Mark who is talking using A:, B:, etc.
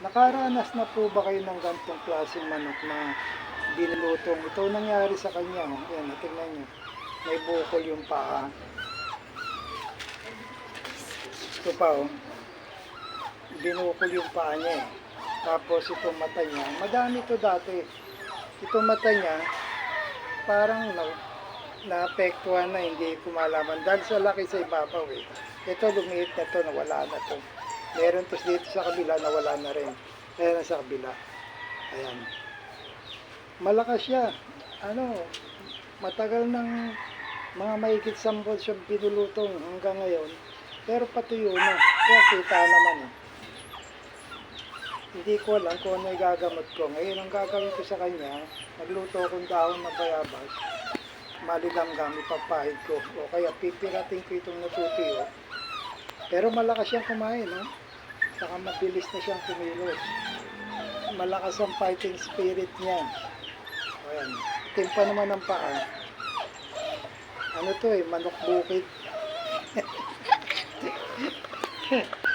A: Nakaranas na po ba kayo ng ganitong klaseng manok na binulutong? Ito nangyari sa kanya. oh. Yan, tingnan nyo. May bukol yung paa. Ito pa oh. Binukol yung paa niya eh. Tapos itong mata niya. Madami to dati. Itong mata niya, parang na, naapektuhan na hindi kumalaman. Dahil sa laki sa ibabaw eh. Ito lumiit na to, nawala na to. Meron to dito sa kabila, nawala na rin. Ayan sa kabila. Ayan. Malakas siya. Ano, matagal ng mga mahigit sampol siya pinulutong hanggang ngayon. Pero patuyo na. Kaya kita naman eh. Hindi ko alam kung ano gagamot ko. Ngayon ang gagawin ko sa kanya, magluto akong dahon ng bayabas. Malilanggam, ipapahid ko. O kaya pipirating ko itong natutuyo. Pero malakas siyang kumain, no? Saka mabilis na siyang kumilos. Malakas ang fighting spirit niya. Ayan. Timpa naman ng paa. Ano to eh, manok bukid.